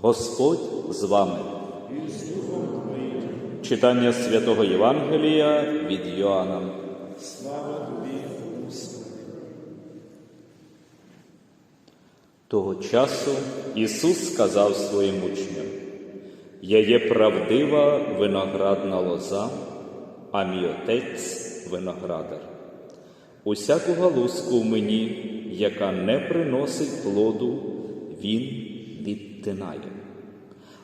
Господь з вами. Читання святого Євангелія від Йоанна. Того часу Ісус сказав своїм учням: Я є правдива виноградна лоза, а мій отець виноградар. Усяку галузку в мені, яка не приносить плоду, він відтинає.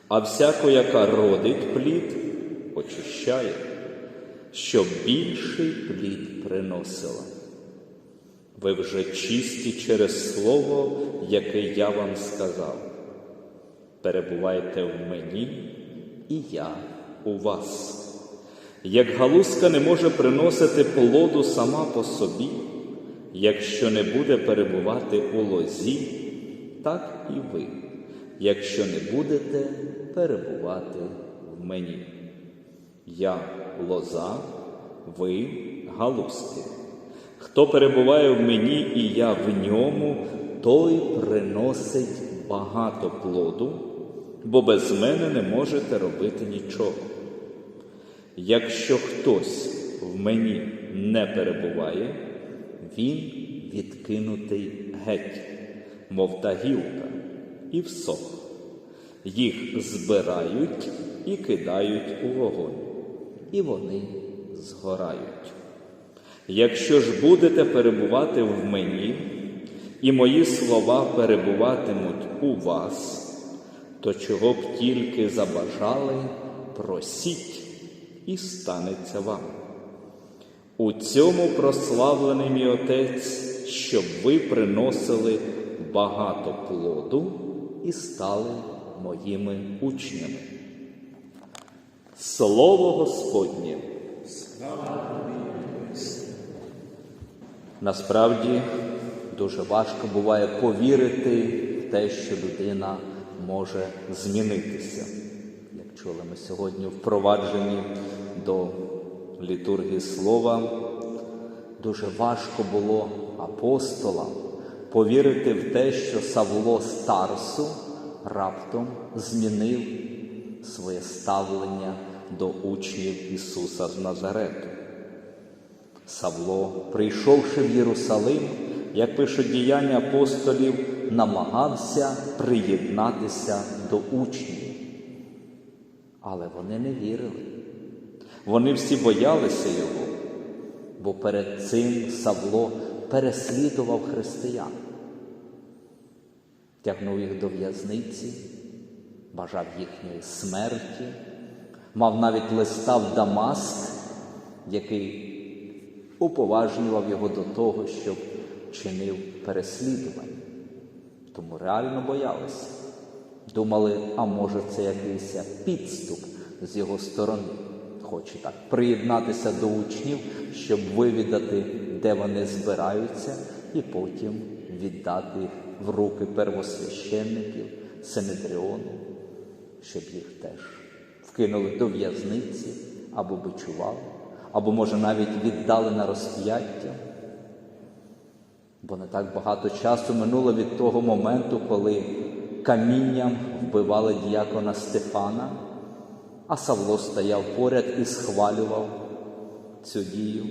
А всяку, яка родить плід, очищає, щоб більший плід приносила. Ви вже чисті через слово, яке я вам сказав. Перебувайте в мені, і я у вас. Як галузка не може приносити плоду сама по собі, якщо не буде перебувати у лозі, так і ви, якщо не будете перебувати в мені. Я лоза, ви галузки. Хто перебуває в мені і я в ньому, той приносить багато плоду, бо без мене не можете робити нічого. Якщо хтось в мені не перебуває, він відкинутий геть, мов та гілка, і всох. Їх збирають і кидають у вогонь, і вони згорають. Якщо ж будете перебувати в мені, і мої слова перебуватимуть у вас, то чого б тільки забажали, просіть і станеться вам. У цьому прославлений мій Отець, щоб ви приносили багато плоду і стали моїми учнями. Слово Господнє. Насправді дуже важко буває повірити в те, що людина може змінитися. Як чули ми сьогодні впровадженні до літургії слова, дуже важко було апостолам повірити в те, що Савло Старсу раптом змінив своє ставлення до учнів Ісуса з Назарету. Савло, прийшовши в Єрусалим, як пишуть діяння апостолів, намагався приєднатися до учнів. Але вони не вірили. Вони всі боялися його, бо перед цим Савло переслідував християн, тягнув їх до в'язниці, бажав їхньої смерті, мав навіть листа в Дамаск, який уповажнював його до того, щоб чинив переслідування. Тому реально боялися. Думали, а може це якийсь підступ з його сторони. Хоче так приєднатися до учнів, щоб вивідати, де вони збираються, і потім віддати їх в руки первосвященників, Синедріону, щоб їх теж вкинули до в'язниці або бичували або, може, навіть віддали на розп'яття. Бо не так багато часу минуло від того моменту, коли камінням вбивали діякона Стефана, а Савло стояв поряд і схвалював цю дію,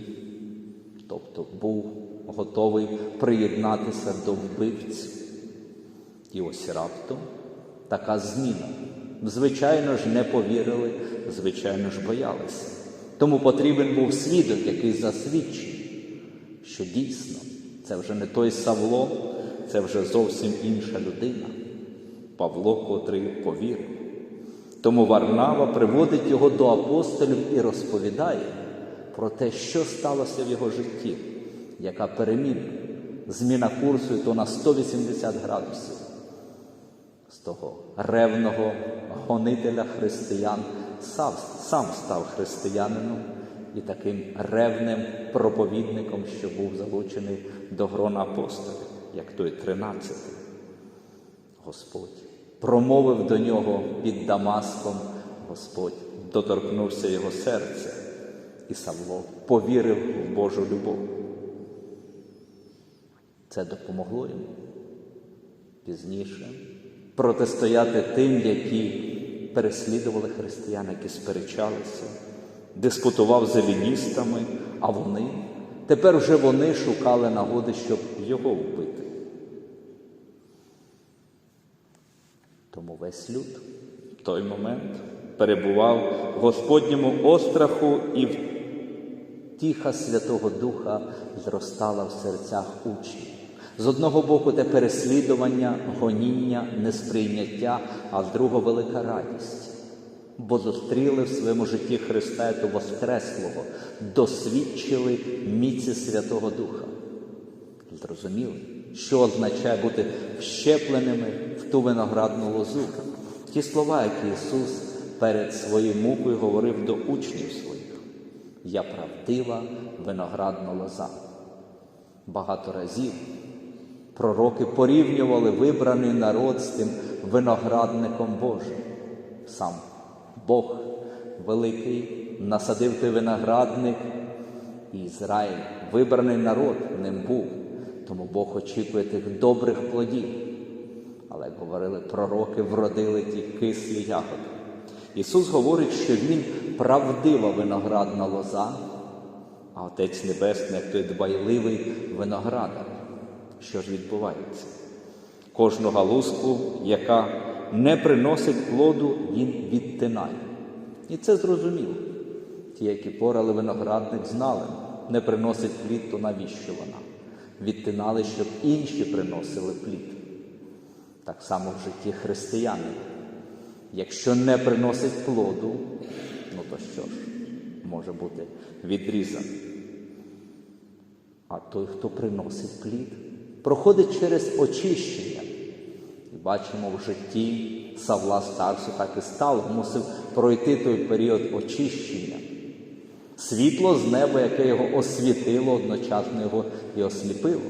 тобто був готовий приєднатися до вбивців. І ось раптом така зміна. Звичайно ж, не повірили, звичайно ж, боялися. Тому потрібен був свідок, який засвідчив, що дійсно це вже не той Савло, це вже зовсім інша людина, Павло, котрий повірив. Тому Варнава приводить його до апостолів і розповідає про те, що сталося в його житті, яка переміна, зміна курсу і то на 180 градусів. З того ревного гонителя християн сам, сам став християнином і таким ревним проповідником, що був залучений до грона апостолів, як той тринадцятий. Господь промовив до нього під Дамаском, Господь доторкнувся його серця, і Савло повірив в Божу любов. Це допомогло йому пізніше протистояти тим, які переслідували християн, які сперечалися, диспутував з еліністами, а вони тепер вже вони шукали нагоди, щоб його вбити. Тому весь люд в той момент перебував в Господньому остраху і втіха Святого Духа зростала в серцях учнів. З одного боку, те переслідування, гоніння, несприйняття, а з другого велика радість. Бо зустріли в своєму житті Христа і Воскреслого, досвідчили міці Святого Духа. Зрозуміли, що означає бути вщепленими в ту виноградну лозу. Ті слова, які Ісус перед своєю мукою говорив до учнів своїх. Я правдива виноградна лоза. Багато разів пророки порівнювали вибраний народ з тим виноградником Божим. Сам Бог великий насадив той виноградник, і Ізраїль, вибраний народ, ним був. Тому Бог очікує тих добрих плодів. Але говорили пророки, вродили ті кислі ягоди. Ісус говорить, що Він правдива виноградна лоза, а Отець Небесний, як той дбайливий виноградар. Що ж відбувається? Кожну галузку, яка не приносить плоду, він відтинає. І це зрозуміло. Ті, які порали виноградник, знали, не приносить плід, то навіщо вона? Відтинали, щоб інші приносили плід. Так само в житті християни. Якщо не приносить плоду, ну то що ж, може бути відрізаний. А той, хто приносить плід, проходить через очищення. І бачимо в житті Савла Старсу так і стало, мусив пройти той період очищення. Світло з неба, яке його освітило, одночасно його і осліпило.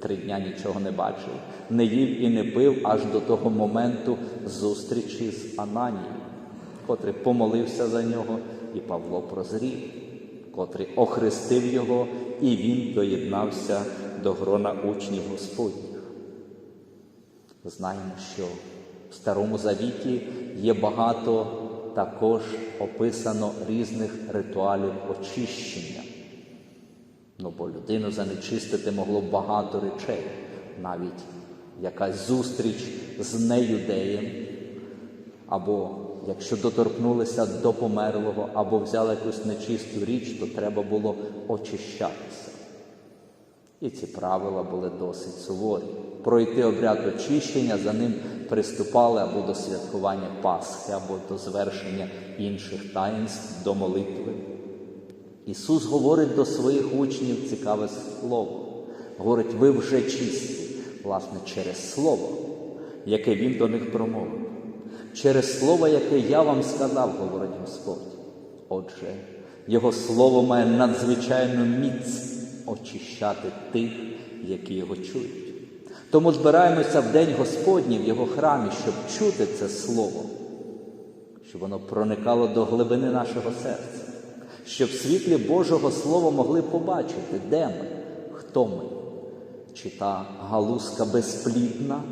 Три дня нічого не бачив, не їв і не пив аж до того моменту зустрічі з Ананієм, котрий помолився за нього, і Павло прозрів, котрий охрестив його, і він доєднався до грона учнів Господніх. Знаємо, що в Старому Завіті є багато також описано різних ритуалів очищення. Ну, бо людину занечистити могло багато речей, навіть якась зустріч з неюдеєм, або якщо доторкнулися до померлого, або взяли якусь нечисту річ, то треба було очищатися. І ці правила були досить суворі. Пройти обряд очищення, за ним приступали або до святкування Пасхи, або до звершення інших таїнств, до молитви. Ісус говорить до своїх учнів цікаве слово. Говорить, ви вже чисті, власне, через Слово, яке Він до них промовив. Через Слово, яке я вам сказав, говорить Господь. Отже, Його Слово має надзвичайну міць очищати тих, які його чують. Тому збираємося в День Господній в Його храмі, щоб чути це Слово, щоб воно проникало до глибини нашого серця щоб в світлі Божого Слова могли побачити, де ми, хто ми, чи та галузка безплідна,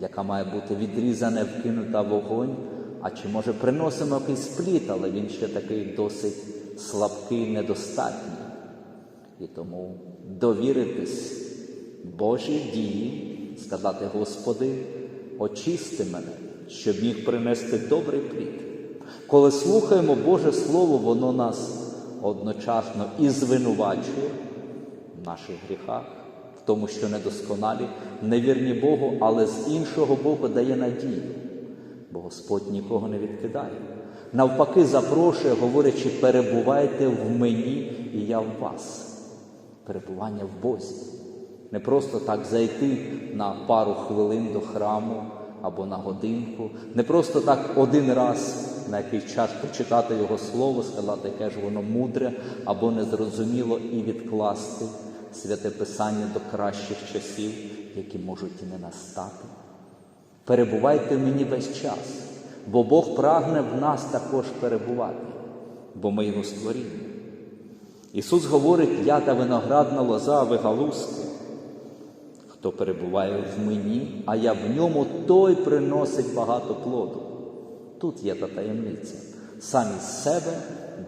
яка має бути відрізана, вкинута вогонь, а чи, може, приносимо якийсь плід, але він ще такий досить слабкий, недостатній. І тому довіритись Божій дії, сказати, Господи, очисти мене, щоб міг принести добрий плід. Коли слухаємо Боже Слово, воно нас одночасно і звинувачує в наших гріхах, в тому, що недосконалі, невірні Богу, але з іншого боку дає надію, бо Господь нікого не відкидає. Навпаки, запрошує, говорячи, перебувайте в мені і я в вас. Перебування в Бозі. Не просто так зайти на пару хвилин до храму або на годинку, не просто так один раз на якийсь час почитати Його Слово, сказати, яке ж воно мудре або незрозуміло, і відкласти святе Писання до кращих часів, які можуть і не настати. Перебувайте в мені весь час, бо Бог прагне в нас також перебувати, бо ми Його створіння. Ісус говорить, я та виноградна лоза, а ви галузки. Хто перебуває в мені, а я в ньому, той приносить багато плоду. Тут є та таємниця. Самі з себе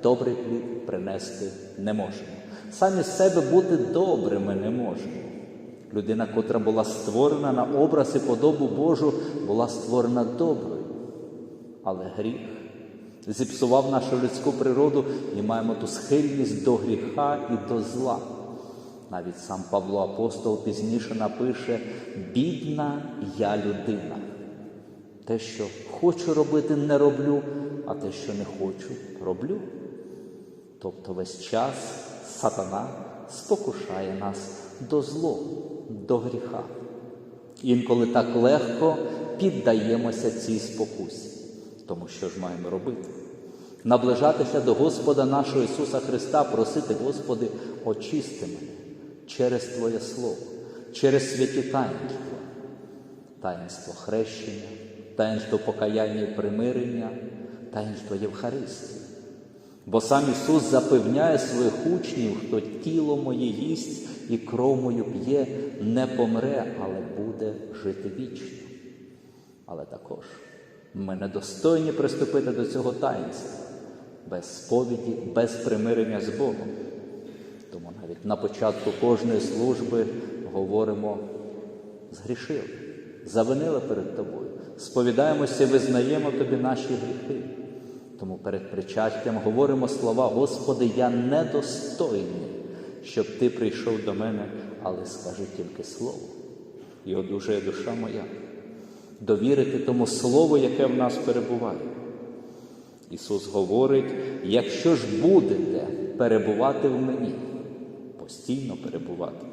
добрий плід принести не можемо. Самі з себе бути добрими не можемо. Людина, котра була створена на образ і подобу Божу, була створена доброю. Але гріх зіпсував нашу людську природу і маємо ту схильність до гріха і до зла. Навіть сам Павло Апостол пізніше напише: бідна я людина. Те, що хочу робити, не роблю, а те, що не хочу, роблю. Тобто весь час сатана спокушає нас до зло, до гріха. Інколи так легко піддаємося цій спокусі. Тому що ж маємо робити? Наближатися до Господа нашого Ісуса Христа, просити, Господи, очисти мене через Твоє Слово, через святі таїнства, таїнство хрещення, таїнство покаяння і примирення, таїнство Євхаристії. Бо сам Ісус запевняє своїх учнів, хто тіло моє їсть і кров мою п'є, не помре, але буде жити вічно. Але також ми недостойні приступити до цього таїнства без сповіді, без примирення з Богом. Тому навіть на початку кожної служби говоримо згрішили, завинили перед тобою, сповідаємося визнаємо тобі наші гріхи. Тому перед причастям говоримо слова, Господи, я недостойний, щоб Ти прийшов до мене, але скажи тільки слово, і одужає душа моя. Довірити тому слову, яке в нас перебуває. Ісус говорить: якщо ж будете перебувати в мені, постійно перебувати,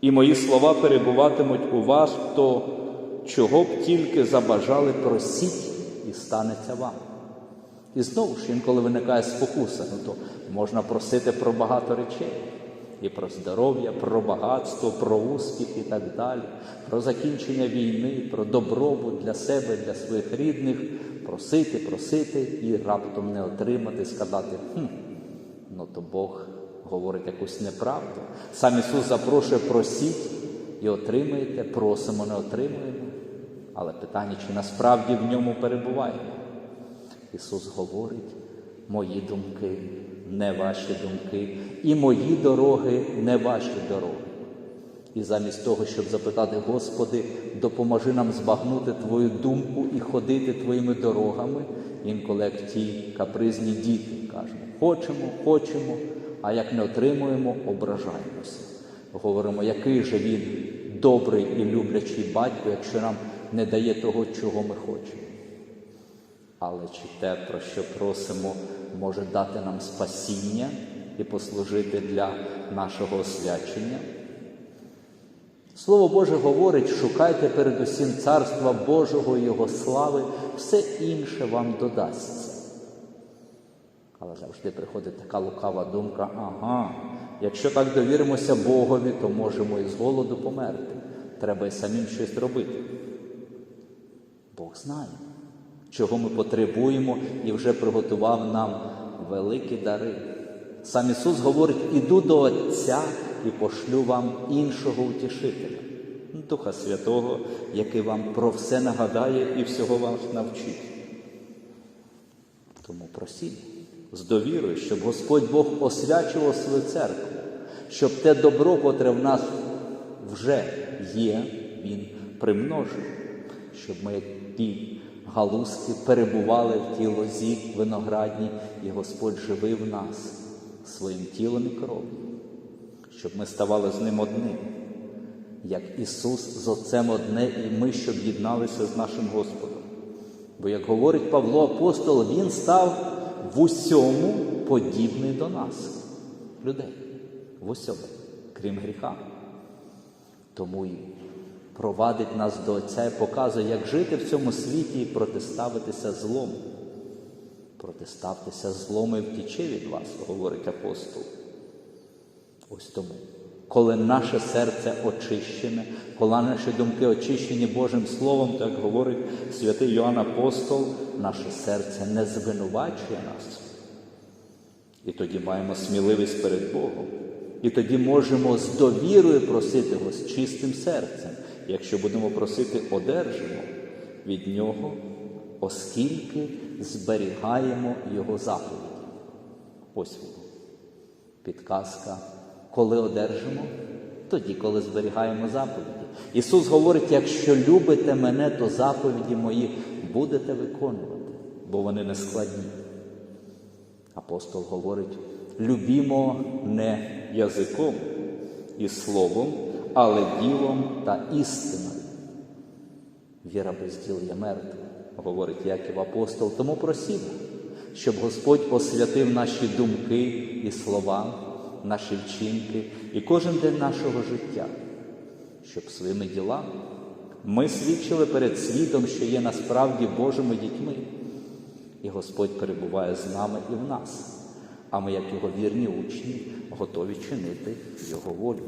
і мої слова перебуватимуть у вас, то чого б тільки забажали, просіть і станеться вам. І знову ж інколи виникає спокуса, ну то можна просити про багато речей. І про здоров'я, про багатство, про успіх і так далі, про закінчення війни, про добробут для себе, для своїх рідних, просити, просити і раптом не отримати, сказати, хм, ну то Бог говорить якусь неправду. Сам Ісус запрошує, просіть і отримаєте, просимо, не отримуємо. Але питання, чи насправді в ньому перебуваємо? Ісус говорить, мої думки, не ваші думки, і мої дороги, не ваші дороги. І замість того, щоб запитати, Господи, допоможи нам збагнути Твою думку і ходити Твоїми дорогами, інколи як ті капризні діти кажемо, хочемо, хочемо, а як не отримуємо, ображаємося. Говоримо, який же він добрий і люблячий батько, якщо нам не дає того, чого ми хочемо. Але чи те, про що просимо, може дати нам спасіння і послужити для нашого освячення? Слово Боже говорить, шукайте передусім Царства Божого і Його слави, все інше вам додасться. Але завжди приходить така лукава думка, ага, якщо так довіримося Богові, то можемо і з голоду померти. Треба і самим щось робити. Бог знає чого ми потребуємо, і вже приготував нам великі дари. Сам Ісус говорить: іду до Отця і пошлю вам іншого утішителя, Духа Святого, який вам про все нагадає і всього вас навчить. Тому просіть з довірою, щоб Господь Бог освячував свою церкву, щоб те добро, котре в нас вже є, Він примножив, щоб ми ті галузки перебували в тій лозі виноградній, і Господь живив нас своїм тілом і кров'ю, щоб ми ставали з ним одним, як Ісус з Отцем одне, і ми, щоб єдналися з нашим Господом. Бо, як говорить Павло Апостол, Він став в усьому подібний до нас, людей, в усьому, крім гріха. Тому і провадить нас до Отця і показує, як жити в цьому світі і протиставитися злому. Протиставтеся злому і втіче від вас, говорить апостол. Ось тому, коли наше серце очищене, коли наші думки очищені Божим Словом, так говорить святий Йоанн Апостол, наше серце не звинувачує нас. І тоді маємо сміливість перед Богом. І тоді можемо з довірою просити його з чистим серцем. Якщо будемо просити, одержимо від нього, оскільки зберігаємо його заповіді. Ось. Підказка, коли одержимо, тоді, коли зберігаємо заповіді. Ісус говорить: якщо любите мене, то заповіді мої будете виконувати, бо вони не складні. Апостол говорить: любімо не язиком і словом, але ділом та істиною. Віра без діл є мертва, говорить Яків апостол. Тому просімо, щоб Господь освятив наші думки і слова, наші вчинки і кожен день нашого життя, щоб своїми ділами ми свідчили перед світом, що є насправді Божими дітьми, і Господь перебуває з нами і в нас, а ми, як його вірні учні, готові чинити Його волю.